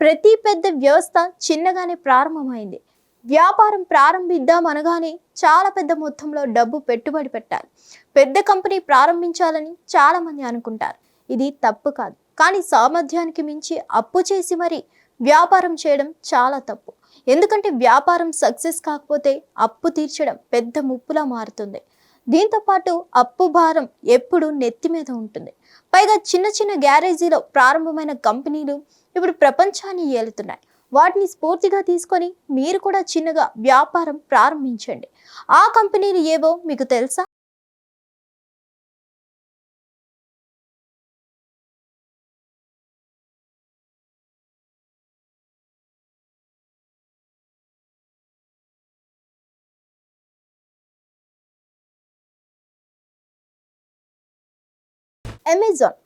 ప్రతి పెద్ద వ్యవస్థ చిన్నగానే ప్రారంభమైంది. వ్యాపారం ప్రారంభిద్దాం అనగానే చాలా పెద్ద మొత్తంలో డబ్బు పెట్టుబడి పెట్టాలి. పెద్ద కంపెనీ ప్రారంభించాలని చాలామంది అనుకుంటారు. ఇది తప్పు కాదు. కానీ సామర్థ్యానికి మించి అప్పు చేసి మరి వ్యాపారం చేయడం చాలా తప్పు. ఎందుకంటే వ్యాపారం సక్సెస్ కాకపోతే అప్పు తీర్చడం పెద్ద ముప్పులా మారుతుంది. దీంతో పాటు అప్పు భారం ఎప్పుడు నెత్తి మీద ఉంటుంది. పైగా చిన్న చిన్న గ్యారేజీలో ప్రారంభమైన కంపెనీలు ఇప్పుడు ప్రపంచాన్ని ఏలుతున్నాయి. వాటిని స్ఫూర్తిగా తీసుకొని మీరు కూడా చిన్నగా వ్యాపారం ప్రారంభించండి. ఆ కంపెనీలు ఏవో మీకు తెలుసా? అమెజాన్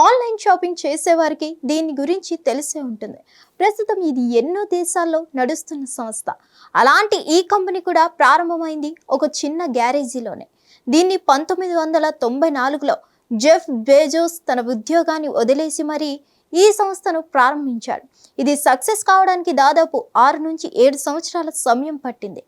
ఆన్లైన్ షాపింగ్ చేసేవారికి దీని గురించి తెలిసే ఉంటుంది. ప్రస్తుతం ఇది ఎన్నో దేశాల్లో నడుస్తున్న సంస్థ. అలాంటి ఈ కంపెనీ కూడా ప్రారంభమైంది ఒక చిన్న గ్యారేజీలోనే. దీన్ని పంతొమ్మిది వందల తొంభై నాలుగులో జెఫ్ బేజోస్ తన ఉద్యోగాన్ని వదిలేసి మరీ ఈ సంస్థను ప్రారంభించాడు. ఇది సక్సెస్ కావడానికి దాదాపు ఆరు నుంచి ఏడు సంవత్సరాల సమయం పట్టింది.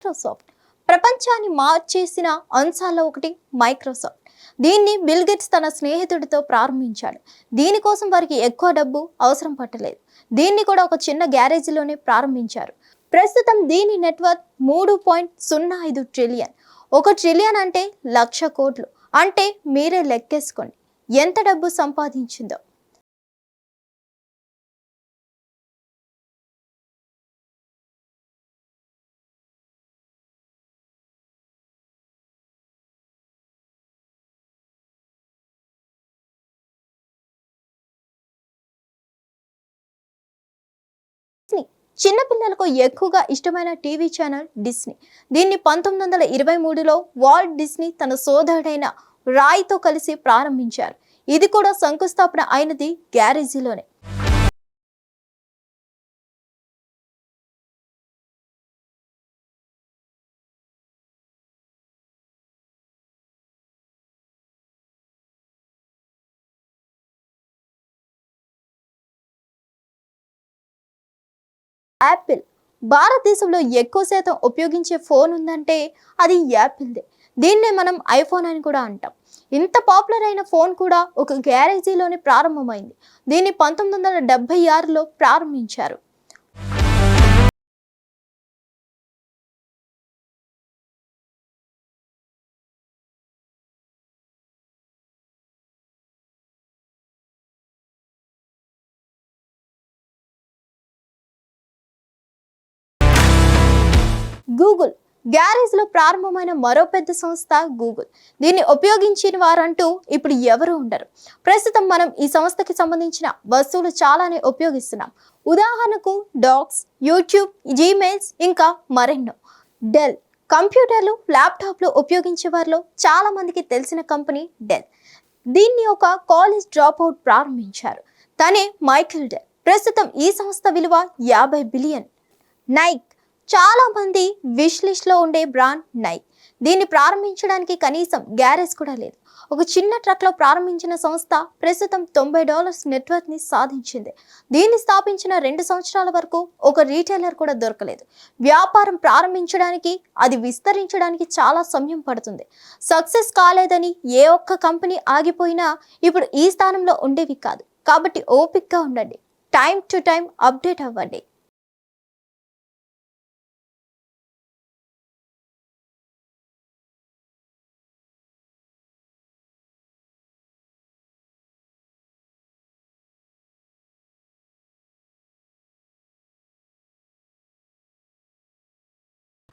మైక్రోసాఫ్ట్ ప్రపంచాన్ని మార్చేసిన అంశాల్లో ఒకటి మైక్రోసాఫ్ట్ దీన్ని బిల్గేట్స్ తన స్నేహితుడితో ప్రారంభించాడు. దీనికోసం వారికి ఎక్కువ డబ్బు అవసరం పట్టలేదు. దీన్ని కూడా ఒక చిన్న గ్యారేజీలోనే ప్రారంభించారు. ప్రస్తుతం దీని నెట్వర్క్ మూడు పాయింట్ సున్నా ఐదు ట్రిలియన్ ఒక ట్రిలియన్ అంటే లక్ష కోట్లు. అంటే మీరే లెక్కేసుకోండి. ఎంత డబ్బు సంపాదించిందో. చిన్నపిల్లలకు ఎక్కువగా ఇష్టమైన టీవీ ఛానల్ డిస్నీ. దీన్ని పంతొమ్మిది వందల ఇరవై మూడులో వాల్ట్ డిస్నీ తన సోదరుడైన రాయ్తో కలిసి ప్రారంభించారు. ఇది కూడా శంకుస్థాపన అయినది గ్యారేజీలోనే. యాపిల్. భారతదేశంలో ఎక్కువ శాతం ఉపయోగించే ఫోన్ ఉందంటే అది యాపిల్దే. దీన్నే మనం ఐఫోన్ అని కూడా అంటాం. ఇంత పాపులర్ అయిన ఫోన్ కూడా ఒక గ్యారేజీలోనే ప్రారంభమైంది. దీన్ని పంతొమ్మిది వందల డెబ్బై ఆరులో ప్రారంభించారు. గూగుల్ గ్యారేజ్లో ప్రారంభమైన మరో పెద్ద సంస్థ గూగుల్ దీన్ని ఉపయోగించిన వారంటూ ఇప్పుడు ఎవరు ఉండరు. ప్రస్తుతం మనం ఈ సంస్థకి సంబంధించిన వస్తువులు చాలానే ఉపయోగిస్తున్నాం. ఉదాహరణకు డాక్స్ యూట్యూబ్ జీమెయిల్స్ ఇంకా మరెన్నో. డెల్ కంప్యూటర్లు ల్యాప్టాప్లు ఉపయోగించే వారిలో చాలా మందికి తెలిసిన కంపెనీ డెల్ దీన్ని ఒక కాలేజ్ డ్రాప్ అవుట్ ప్రారంభించారు. తనే మైకిల్ డెల్ ప్రస్తుతం ఈ సంస్థ విలువ యాభై బిలియన్. నైక్ చాలా మంది విష్ లిస్ట్లో ఉండే బ్రాండ్ నైక్ దీన్ని ప్రారంభించడానికి కనీసం గ్యారేజ్ కూడా లేదు. ఒక చిన్న ట్రక్లో ప్రారంభించిన సంస్థ ప్రస్తుతం తొంభై డాలర్స్ నెట్వర్క్ని సాధించింది. దీన్ని స్థాపించిన రెండు సంవత్సరాల వరకు ఒక రీటైలర్ కూడా దొరకలేదు. వ్యాపారం ప్రారంభించడానికి అది విస్తరించడానికి చాలా సమయం పడుతుంది. సక్సెస్ కాలేదని ఏ ఒక్క కంపెనీ ఆగిపోయినా ఇప్పుడు ఈ స్థానంలో ఉండేవి కాదు. కాబట్టి ఓపిక్గా ఉండండి. టైం టు టైం అప్డేట్ అవ్వండి.